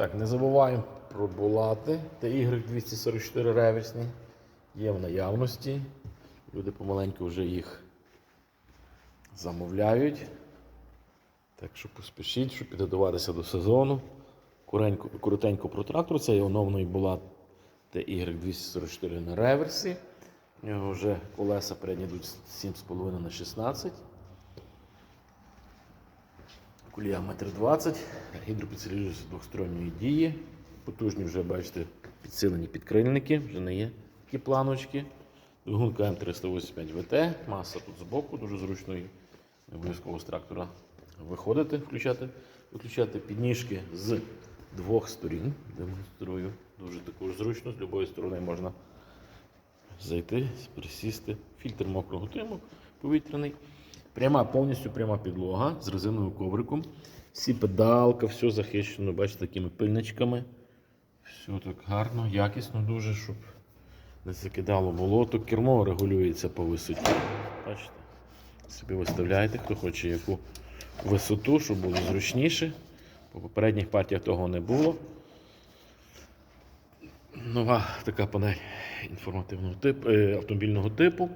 Так, не забуваємо про булати. TY244 реверсні. Є в наявності. Люди помаленьку вже їх замовляють. Так що поспішіть, щоб підготуватися до сезону. Коротенько про трактор. Це є оновлений булат TY244 на реверсі. У нього вже колеса передні йдуть 7,5 на 16. Кулія 1,20 м, гідропідсилювач двохсторонньої дії. Потужні вже, бачите, підсилені підкрильники, вже не є такі планочки. Двигунка М385 ВТ, маса тут збоку, дуже зручно обов'язково з трактора виходити, включати, виключати підніжки з двох сторін. Демонструю. Дуже також зручно, з будь-якої сторони можна зайти, присісти. Фільтр мокрого триму повітряний. Пряма, повністю пряма підлога з резиновим ковриком. Всі педалка, все захищено, бачите, такими пильничками. Все так гарно, якісно дуже, щоб не закидало болото. Кермо регулюється по висоті. Бачите? Собі виставляєте, хто хоче яку висоту, щоб було зручніше. По попередніх партіях того не було. Нова така панель інформативного типу, автомобільного типу.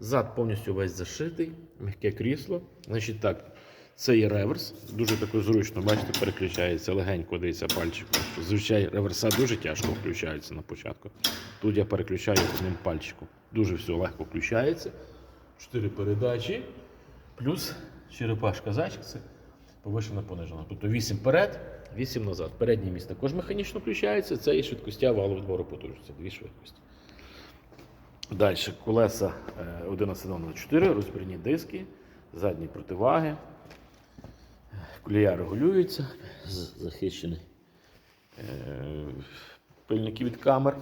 Зад повністю весь зашитий, м'яке крісло. Значить так, це є реверс, дуже тако зручно, бачите, переключається легенько, дивіться пальчиком. Зазвичай реверса дуже тяжко включаються на початку. Тут я переключаю одним пальчиком. Дуже все легко включається. Чотири передачі, плюс черепашка це повишена понижена. Тобто 8 вперед, 8 назад. Передній міст також механічно включається, це і швидкостя валу відбору потужності. Дві швидкості. Далі колеса е, 11 на 4, розбірні диски, задні противаги. Колія регулюється, з- захищений е, пильники від камер.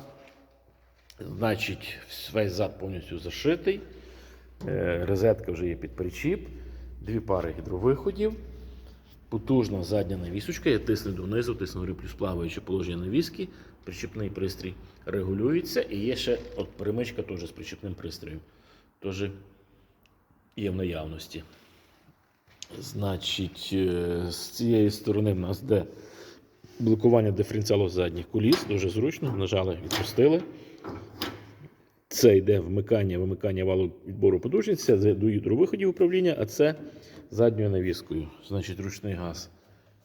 Значить, весь зад повністю зашитий. Е, Розетка вже є під причіп, дві пари гідровиходів. Потужна задня навісочка, я тисну донизу, тисну плюс плаваюче положення навіски. Причіпний пристрій регулюється і є ще от перемичка теж з причіпним пристроєм. Теж є в наявності. Значить, е, з цієї сторони в нас де блокування диференціалу задніх куліс, дуже зручно, нажали, відпустили. Це йде вмикання, вимикання валу відбору потужності, це до гідровиходів управління, а це задньою навіскою. Значить, ручний газ.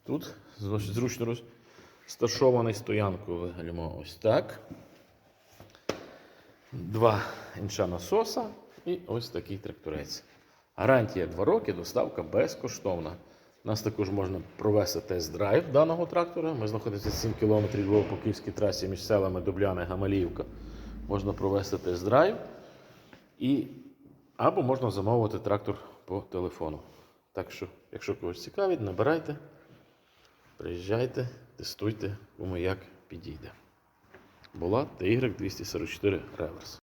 Тут зручно розташований стоянкою гальмо ось так. Два інша насоса і ось такий тракторець. Гарантія 2 роки, доставка безкоштовна. У Нас також можна провести тест-драйв даного трактора. Ми знаходимося 7 км по київській трасі між селами Дубляни, Гамаліївка. Можна провести тест-драйв. І... Або можна замовити трактор по телефону. Так що, якщо когось цікавить, набирайте, приїжджайте, тестуйте, кому як підійде. Була TY244 реверс.